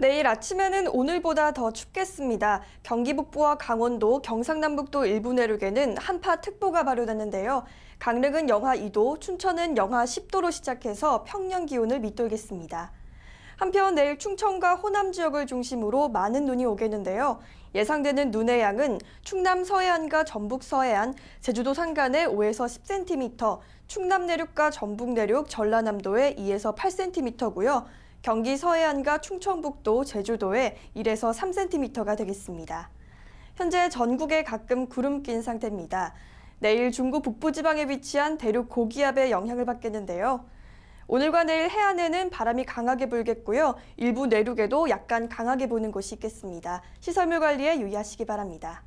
내일 아침에는 오늘보다 더 춥겠습니다. 경기 북부와 강원도, 경상남북도 일부 내륙에는 한파 특보가 발효됐는데요. 강릉은 영하 2도, 춘천은 영하 10도로 시작해서 평년 기온을 밑돌겠습니다. 한편 내일 충청과 호남 지역을 중심으로 많은 눈이 오겠는데요. 예상되는 눈의 양은 충남 서해안과 전북 서해안, 제주도 산간에 5에서 10cm, 충남 내륙과 전북 내륙, 전라남도에 2에서 8cm고요. 경기 서해안과 충청북도, 제주도에 1에서 3cm가 되겠습니다. 현재 전국에 가끔 구름 낀 상태입니다. 내일 중국 북부지방에 위치한 대륙 고기압의 영향을 받겠는데요. 오늘과 내일 해안에는 바람이 강하게 불겠고요. 일부 내륙에도 약간 강하게 부는 곳이 있겠습니다. 시설물 관리에 유의하시기 바랍니다.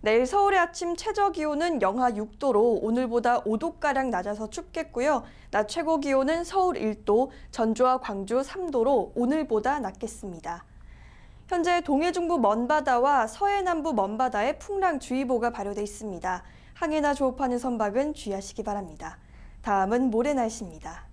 내일 서울의 아침 최저 기온은 영하 6도로 오늘보다 5도가량 낮아서 춥겠고요. 낮 최고 기온은 서울 1도, 전주와 광주 3도로 오늘보다 낮겠습니다. 현재 동해 중부 먼바다와 서해 남부 먼바다에 풍랑주의보가 발효돼 있습니다. 항해나 조업하는 선박은 주의하시기 바랍니다. 다음은 모레 날씨입니다.